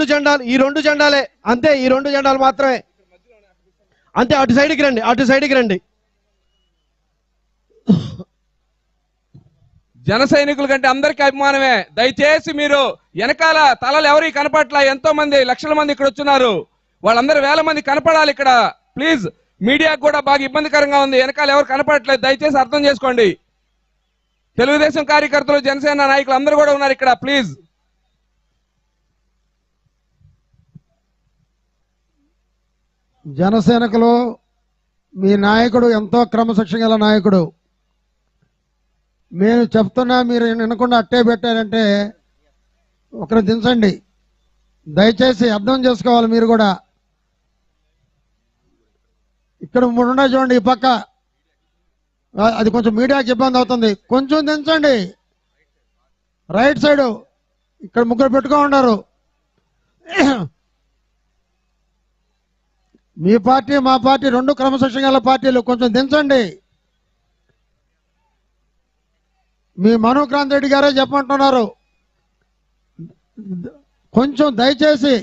రెండు జెండాలు ఈ రెండు జెండాలే. అంతే ఈ రెండు జెండాలు మాత్రమే. అంతే అటు సైడ్కి రండి అటు సైడ్కి రండి. జన సైనికుల కంటే అందరికీ అభిమానమే. దయచేసి మీరు వెనకాల తలలు ఎవరికి కనపట్ల ఎంతో మంది లక్షల మంది ఇక్కడ వచ్చున్నారు. వాళ్ళందరూ వేల మంది కనపడాలి ఇక్కడ. ప్లీజ్ మీడియాకు కూడా బాగా ఇబ్బందికరంగా ఉంది. వెనకాల ఎవరు కనపడట్లేదు. దయచేసి అర్థం చేసుకోండి. తెలుగుదేశం కార్యకర్తలు జనసేన నాయకులు అందరూ కూడా ఉన్నారు ఇక్కడ. ప్లీజ్. జనసేనకులు మీ నాయకుడు ఎంతో క్రమశిక్షణ గల నాయకుడు. మేము చెప్తున్నా మీరు వినకుండా అట్టే పెట్టారంటే ఒకరు దించండి. దయచేసి అర్థం చేసుకోవాలి మీరు కూడా. ఇక్కడ మూడు ఉన్నాయి చూడండి ఈ పక్క. అది కొంచెం మీడియాకి ఇబ్బంది అవుతుంది. కొంచెం దించండి. Right side. ఇక్కడ ముగ్గురు పెట్టుకో ఉన్నారు. మీ పార్టీ మా పార్టీ రెండు క్రమశిక్షణ గల పార్టీలు. కొంచెం దించండి. మీ మనుక్రాంత్ రెడ్డి గారే చెప్పమంటున్నారు. కొంచెం దయచేసి